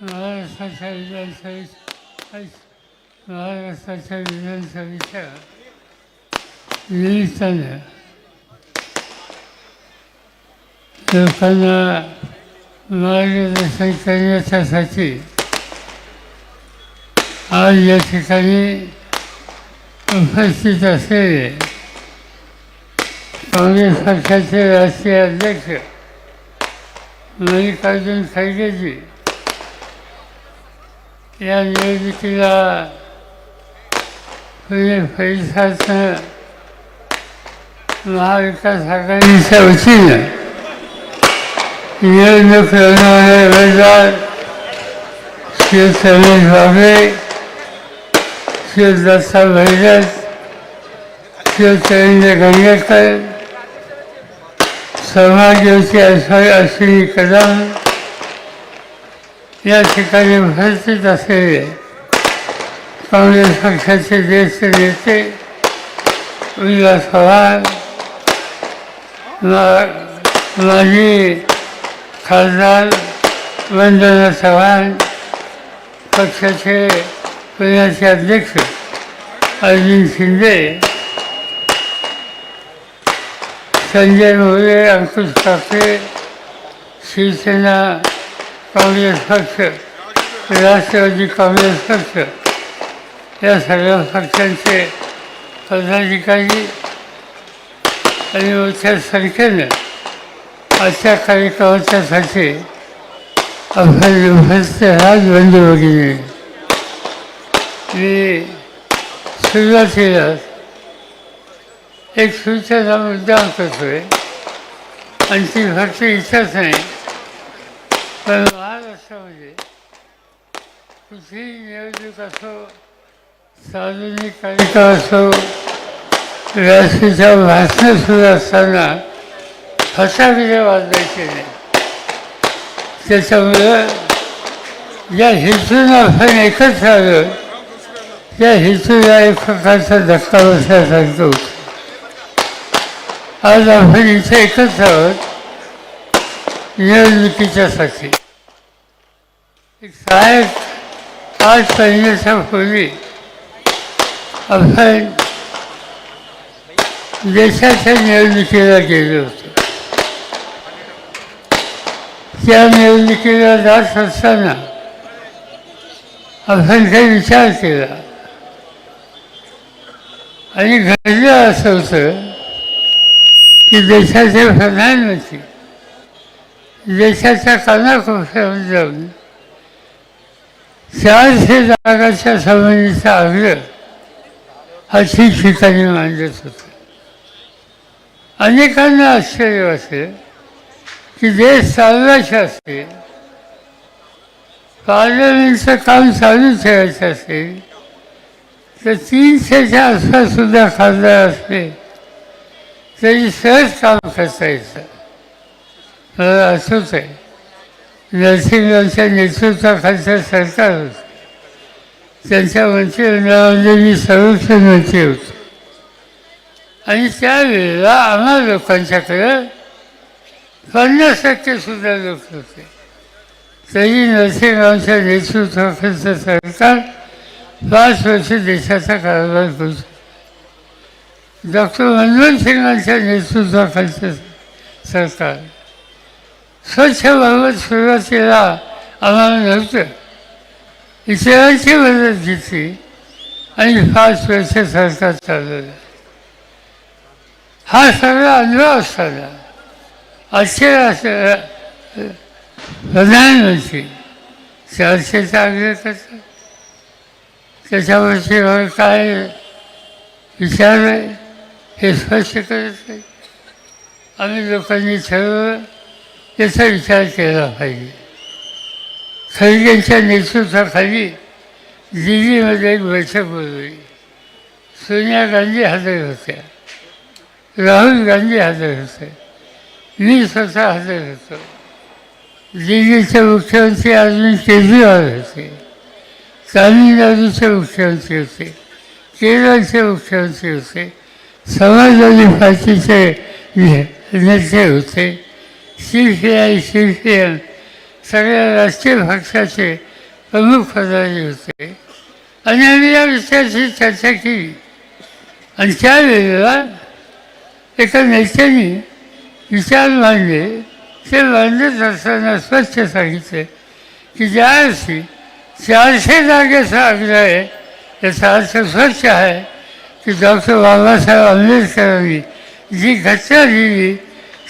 महाराष्ट्राच्या विधानसभेच्या महाराष्ट्राच्या विधानसभेच्या निमित्तानं लोकांना मार्गदर्शन करण्याच्यासाठी आज या ठिकाणी उपस्थित असलेले काँग्रेस पक्षाचे राष्ट्रीय अध्यक्ष मल्लिकार्जुन खरगेजी या निवडणुकीला पुणे महाविकास आघाडीच्या वतीनं निवडणूक लढवणारे उमेदवार श्री रमेश बाबळे श्री दत्ता भैरत श्री चरेंद्र गंगेकर समाजयोगी अश्विनी कदम या ठिकाणी उपस्थित असलेले काँग्रेस पक्षाचे ज्येष्ठ नेते विलास पवार मा- माजी खासदार वंदना चव्हाण पक्षाचे पुण्याचे अध्यक्ष अरविंद शिंदे संजय मोरे अंकुश ठाकरे शिवसेना काँग्रेस पक्ष राष्ट्रवादी काँग्रेस पक्ष या सगळ्या पक्षांचे पदाधिकारी आणि मोठ्या संख्येनं आजच्या कार्यक्रमाच्यासाठी आपण उपस्थित आहात वगैरे भगिनी मी सुरुवातीला एक सूचना मुद्दा करतोय आणि ती फक्त इच्छाच नाही पण महाराष्ट्रामध्ये कुठेही नियोजक असो सार्वजनिक कार्यक्रम असो व्यासपीठावर भाषणं सुरू असताना फटाकडे वाजवायचे नाही त्याच्यामुळं ज्या हेतून आपण एकत्र आलो त्या हेतूला एक प्रकारचा धक्का बसल्यासारखं होतं आज आपण इथे एकच आहोत निवडणुकीच्यासाठी एक सहायक महिन्याच्या पूर्वी आपण देशाच्या निवडणुकीला गेलो होतो. त्या निवडणुकीला जात असताना आपण काही विचार केला. आणि घडलं असं होतं की देशाचे प्रधानमंत्री देशाच्या कानाकोपऱ्यामध्ये जाऊन चारशे जागाच्या संबंधीचा आग्रह हा ठिकठिकाणी मांडत होता. अनेकांना आश्चर्य वाटले की देश चालवायचे असेल पार्लमेंटचं काम चालू ठेवायचं असेल तर तीनशेच्या आसपास सुद्धा खासदार असले तरी सहज काम करता येतं. असंच आहे. नरसिंहरावच्या नेतृत्वाखालचं सरकार होतं. त्यांच्या मंत्रिमंडळामध्ये मी संरक्षण मंत्री होतो. आणि त्यावेळेला आम्हा लोकांच्याकडं पन्नास टक्के सुद्धा लोक होते. तरी नरसिंहरावच्या नेतृत्वाखालचं सरकार पाच वर्ष देशाचा कारभार करू शकतो डॉक्टर मनमोहन सिंगांच्या नेतृत्वाखालचं सरकार स्वच्छ भगवत सुरुवातीला आम्हाला नव्हतं इतरांची मदत घेतली आणि फार स्वच्छ सरकार चालवलं हा सगळा अनुभव असताना आजचे प्रधानमंत्री चर्चेचा आग्रह करतात। त्याच्यावरती काय विचार आहे हे स्पष्ट करत नाही आम्ही लोकांनी ठरवलं याचा विचार केला पाहिजे. खरगेंच्या नेतृत्वाखाली दिल्लीमध्ये एक बैठक बोलली सोनिया गांधी हजर होत्या. राहुल गांधी हजर होते. मी स्वतः हजर होतो. दिल्लीचे मुख्यमंत्री अरविंद केजरीवाल होते. तामिळनाडूचे मुख्यमंत्री होते. केरळचे मुख्यमंत्री होते. समाजवादी पार्टीचे नेते होते. शिवसेना शिवसेना सगळ्या राष्ट्रीय पक्षाचे प्रमुख पदाचे होते. आणि आम्ही या विषयाची चर्चा केली. आणि त्यावेळेला एका नेत्याने विचार मांडले. ते मांडत असताना स्वच्छ सांगितले की ज्या वर्षी चारशे जागेचा आग्रह आहे याचा अर्थ स्वच्छ आहे की डॉक्टर बाबासाहेब आंबेडकरांनी जी घटना लिहिली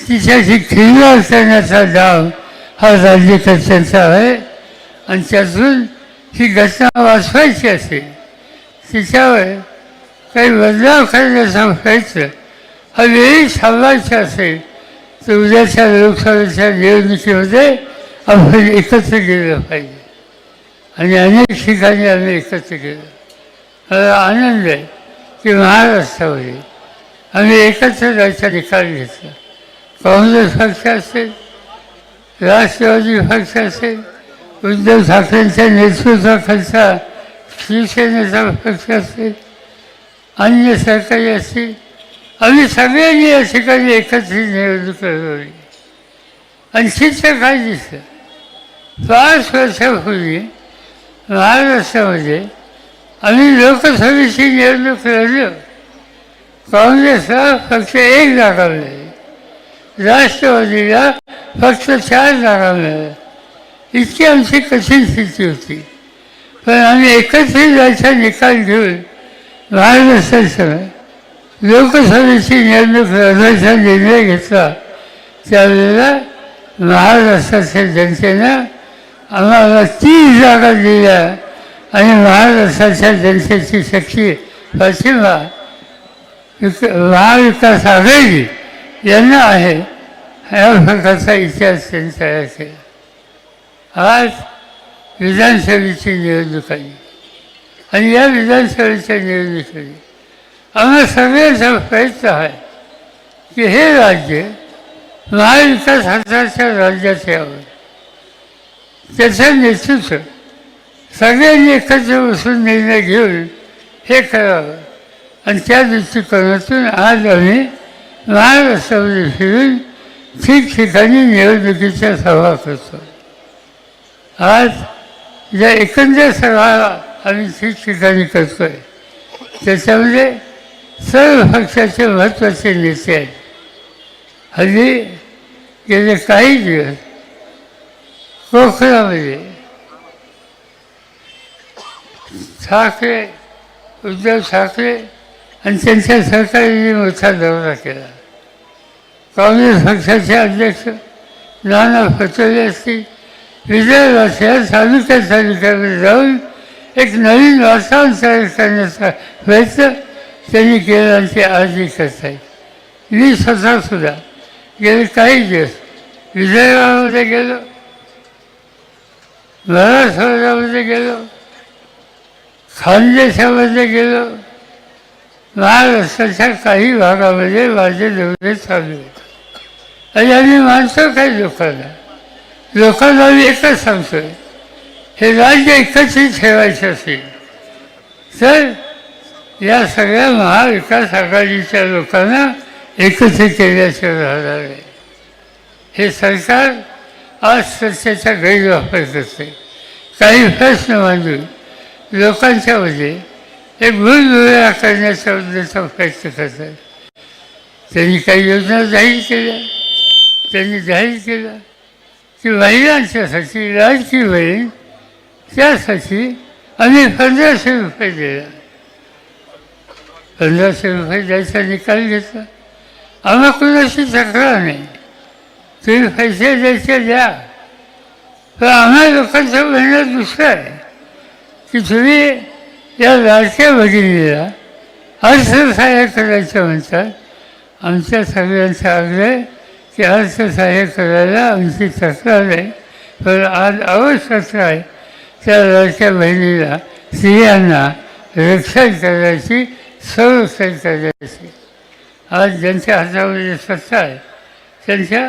तिच्याशी खिल्लार असण्याचा डाव हा राज्यकर्त्यांचा आहे. आणि त्यातून ही घटना वाचवायची असेल तिच्यावर काही बदलाव करण्याचा प्रयत्न हा वेळी थांबायचा असेल तर उद्याच्या लोकसभेच्या निवडणुकीमध्ये आपण एकत्र गेलं पाहिजे. आणि अनेक ठिकाणी आम्ही एकत्र गेलो. मला आनंद आहे की महाराष्ट्रामध्ये आम्ही एकत्र जायचा निकाल घेतला. काँग्रेस पक्ष असेल राष्ट्रवादी पक्ष असेल उद्धव ठाकरेंच्या नेतृत्वाखालचा शिवसेनेचा पक्ष असेल अन्य सरकारी असतील आम्ही सगळ्यांनी या ठिकाणी एकत्रित निवडणूक लढवली. आणि चित्र काय दिसलं पाच वर्षापूर्वी महाराष्ट्रामध्ये आम्ही लोकसभेची निवडणूक लढलो. काँग्रेसला फक्त एक जागा मिळाली राष्ट्रवादीला फक्त चार जागा मिळाल्या इतकी आमची कठीण स्थिती होती. पण आम्ही एकत्रित जायचा निकाल घेऊन महाराष्ट्रासह लोकसभेची निवडणूक लढवायचा निर्णय घेतला. त्यावेळेला महाराष्ट्राच्या जनतेनं आम्हाला तीस जागा दिल्या आणि महाराष्ट्राच्या जनतेची शक्ती पाठिंबा विक- महाविकास आघाडी यांना आहे. ह्या प्रकारचा इतिहास त्यांनी तयार आज विधानसभेची निवडणूक आली आणि या विधानसभेच्या निवडणुकीने आम्हाला सगळ्यांचा प्रयत्न आहे की हे राज्य महाविकास हाताच्या राज्यात यावं. त्याचं नेतृत्व सगळ्यांनी एकत्र बसून निर्णय घेऊन हे करावं. आणि त्या दृष्टिकोनातून आज आम्ही महाराष्ट्रामध्ये फिरून ठिकठिकाणी निवडणुकीच्या सभा करतो आज ज्या एकंदर सभा आम्ही ठिकठिकाणी करतो आहे त्याच्यामध्ये सर्व पक्षाचे महत्त्वाचे नेते आहेत. हल्ली गेले काही दिवस कोकणामध्ये ठाकरे उद्धव ठाकरे आणि त्यांच्या सरकारने मोठा दौरा केला. काँग्रेस पक्षाचे अध्यक्ष नाना पटोले असतील विजयवासिया तालुक्या तालुक्यामध्ये जाऊन एक नवीन वातावरण तयार करण्याचा प्रयत्न त्यांनी केला आणि ते आजही करत आहे मी स्वतःसुद्धा गेले काही दिवस विजयवाडामध्ये गेलो मराठवाड्यामध्ये गेलो खानदेशामध्ये गेलो. महाराष्ट्राच्या काही भागामध्ये माझे दौरे चालू आहेत. आणि आम्ही मानतो काय लोकांना? लोकांना आम्ही एकच सांगतोय हे राज्य एकत्रित ठेवायचं असेल तर या सगळ्या महाविकास आघाडीच्या लोकांना एकत्र केल्याशिवाय राहणार आहे. हे सरकार आज सत्तेचा गैरवापर करते. काही प्रश्न मांडून लोकांच्यामध्ये एक भूलभुलया करण्याचा उद्देशाचा प्रयत्न करतात. त्यांनी काही योजना जाहीर केल्या. त्यांनी जाहीर केलं. की महिलांच्यासाठी लाडकी बहीण त्यासाठी आम्ही पंधराशे रुपये दिला. पंधराशे रुपये द्यायचा निकाल घेतला. आम्हाला कुणाशी तक्रार नाही. तुम्ही पैसे द्यायचे द्या. पण आम्हा लोकांचं म्हणणं दुसरं आहे की तुम्ही या लाडक्या भगिनीला अर्थसहाय्य करायचं म्हणतात. आमच्या सगळ्यांचा आग्रह ते अर्थसहाय्य करायला आमची तक्रार आहे. पण आज आवश्यकता आहे त्या लाडक्या बहिणीला स्त्रियांना रक्षण करायची संरक्षण करायची. आज ज्यांच्या हातामध्ये सत्ता आहे त्यांच्या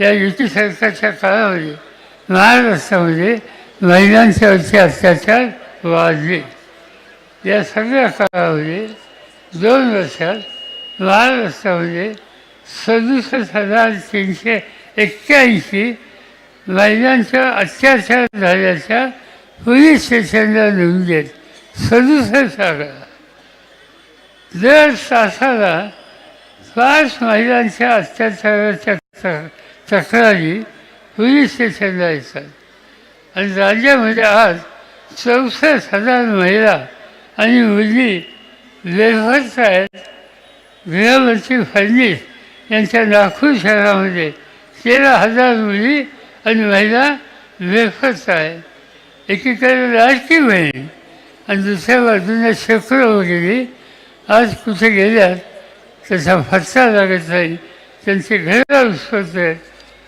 या युती सरकारच्या काळामध्ये महाराष्ट्रामध्ये महिलांच्यावरचे अत्याचार वाढले. या सगळ्या काळामध्ये दोन वर्षात महाराष्ट्रामध्ये सदुसष्ट हजार तीनशे एक्क्याऐंशी महिलांच्या अत्याचार झाल्याच्या पोलीस स्टेशनला नेऊन देत सदुसष्ट जागा दर तासाला पाच महिलांच्या अत्याचाराच्या तक्रारी पोलीस स्टेशनला येतात. आणि राज्यामध्ये आज चौसष्ट हजार महिला आणि मुली बेभत्स आहेत. गृहमंत्री फडणवीस यांच्या लाखो शहरामध्ये तेरा हजार मुली आणि महिला बेफत आहे. एकीकडे लाडकी बहीण आणि दुसऱ्या बाजूने शेकडो वगैरे. आज कुठे गेल्यात त्याचा फटका लागत नाही. त्यांचे घरं उसवत आहेत.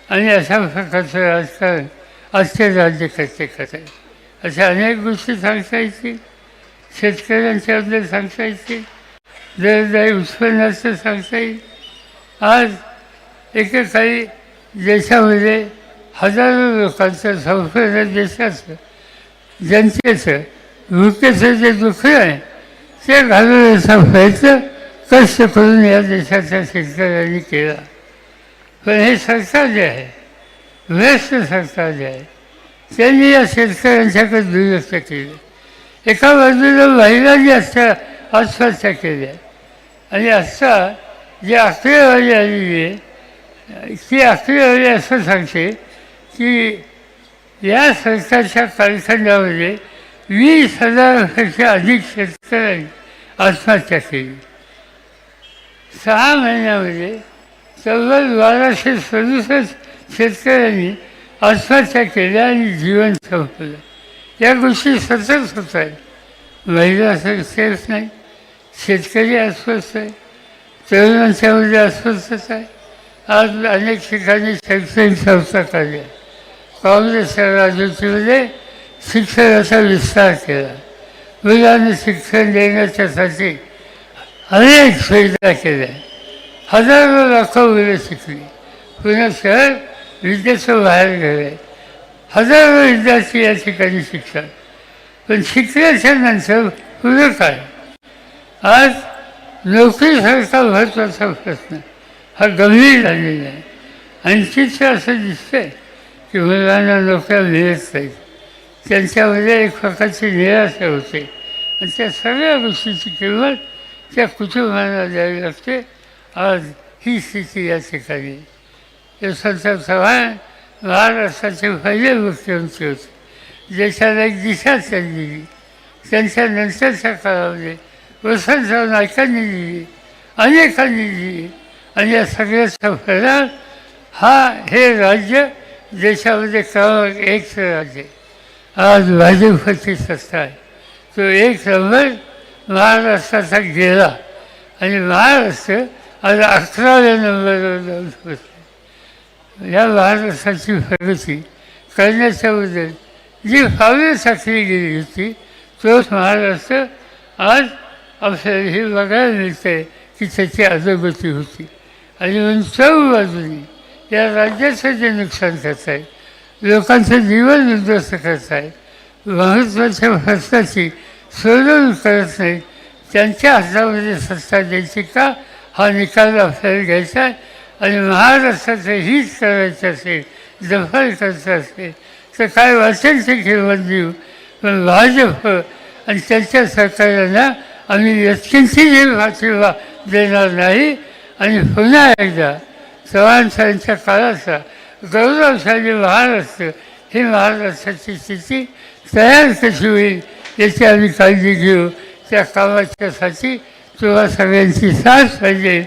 आणि अशा प्रकारचं राजकारण आजचे राज्यकर्ते करत आहेत अशा अनेक गोष्टी सांगता येतील. शेतकऱ्यांच्याबद्दल सांगता येतील. दरदायी उत्पन्नाचं सांगता येईल. आज एकेकाळी देशामध्ये हजारो लोकांचं संपूर्ण देशाचं जनतेचं भुकेचं जे दुःख आहे ते घालवण्याचा प्रयत्न कष्ट करून या देशाच्या शेतकऱ्यांनी केला. पण हे सरकार जे आहे व्यस्त सरकार जे आहे त्यांनी या शेतकऱ्यांच्याकडे दुर्लक्ष केलं. एका बाजूला महिलांनी अशा आत्महत्या केल्या आणि आत्ता जी आकडेवारी आलेली आहे ती आकडेवारी असं सांगते की या सरकारच्या कालखंडामध्ये वीस हजारापेक्षा अधिक शेतकऱ्यांनी आत्महत्या केली. सहा महिन्यामध्ये तब्बल बाराशे सदुसष्ट शेतकऱ्यांनी आत्महत्या केल्या आणि जीवन संपलं. या गोष्टी सतत होत आहेत. महिला सेफ नाही शेतकरी अस्वस्थ आहे. तरुणांच्यामध्ये अस्वस्थता आहे आज अनेक ठिकाणी शैक्षणिक संस्था काढल्या. काँग्रेसच्या राजवटीमध्ये शिक्षणाचा विस्तार केला. मुलांना शिक्षण देण्याच्यासाठी अनेक सुविधा केल्या. हजारो लाखो मुलं शिकली. पुन्हा शहर विद्येचं बाहेर गेले. हजारो विद्यार्थी या ठिकाणी शिकतात. पण शिकल्याच्या नंतर पुढं काय? आज नोकरीसारखा महत्त्वाचा प्रश्न. हा गंभीर झालेला आहे आणि चित्र असं दिसतंय की मुलांना नोकऱ्या मिळत नाहीत. त्यांच्यामध्ये एक प्रकारची निराशा होते. आणि त्या सगळ्या गोष्टीची किंमत त्या कुटुंबाला द्यावी लागते. आज ही स्थिती या ठिकाणी. यशवंतराव चव्हाण महाराष्ट्राचे पहिले मुख्यमंत्री होते. देशाला एक दिशा त्यांनी दिली. त्यांच्या नंतरच्या काळामध्ये वसंतराव नाईकांनी दिली अनेकांनी दिली आणि या सगळ्याचा परिणाम हा हे राज्य देशामध्ये क्रमांक एकचं राज्य आज भाजपची सत्ता आहे. तो एक नंबर महाराष्ट्राचा गेला आणि महाराष्ट्र आज अकराव्या नंबरवर जाऊन पोचले या महाराष्ट्राची प्रगती करण्याच्याबद्दल जी पावले गेली होती तोच महाराष्ट्र आज आपल्याला हे बघायला मिळते की त्याची अधोगती होती. आणि उंचाऊ बाजूनी या राज्याचं जे नुकसान करत आहे. लोकांचं जीवन उद्ध्वस्त करत आहे. महत्त्वाच्या प्रश्नाची सोडवणूक करत नाही. त्यांच्या हातामध्ये सत्ता द्यायची का? हा निकाल आपल्याला घ्यायचा आहे. आणि महाराष्ट्राचं हित करायचं असेल दफल करायचं असेल तर काय वाटेल ते किंमत देऊ? पण भाजप आणि त्यांच्या सरकारांना आम्ही व्यक्तींची पाठिंबा देणार नाही. आणि पुन्हा एकदा चव्हाण साहेबांच्या काळाचा गौरवशाली महाराष्ट्र ही महाराष्ट्राची स्थिती तयार कशी होईल याची आम्ही काळजी घेऊ. त्या कामाच्यासाठी तुम्हा सगळ्यांची साथ पाहिजे.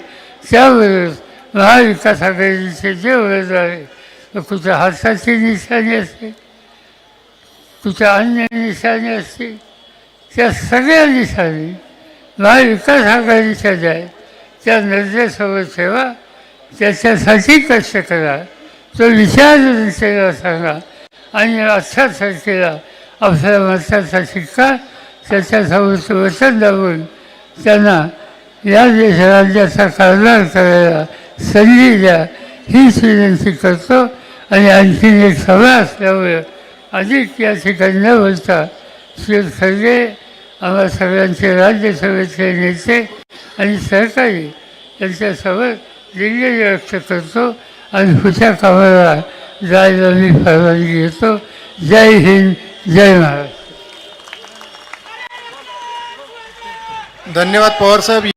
त्याबरोबर महाविकास आघाडीचे जे उमेदवार आहे कुठं हाताची निशाणी असते कुठं अन्य निशाणी असते त्या सगळ्या निशाणी महाविकास आघाडीच्या ज्या आहेत त्या नजरेसोबत ठेवा. त्याच्यासाठी कष्ट करा. तो विचार जनतेला सांगा. आणि अशा तारखेला आपल्या मतासाठी शिक्का त्याच्यासोबत वचन दाबून त्यांना या देश राज्याचा कारभार करायला संधी द्या. हीच विनंती करतो. आणि आणखीन एक सभा असल्यामुळे अधिक या ठिकाणी न बोलता श्री खरगे आम्हा सगळ्यांचे राज्यसभेचे नेते आणि सहकारी यांच्यासोबत दिल्ली व्यक्त करतो आणि पुढच्या कामाला जायला मी परवानगी घेतो जय हिंद जय महाराज धन्यवाद पवार साहेब.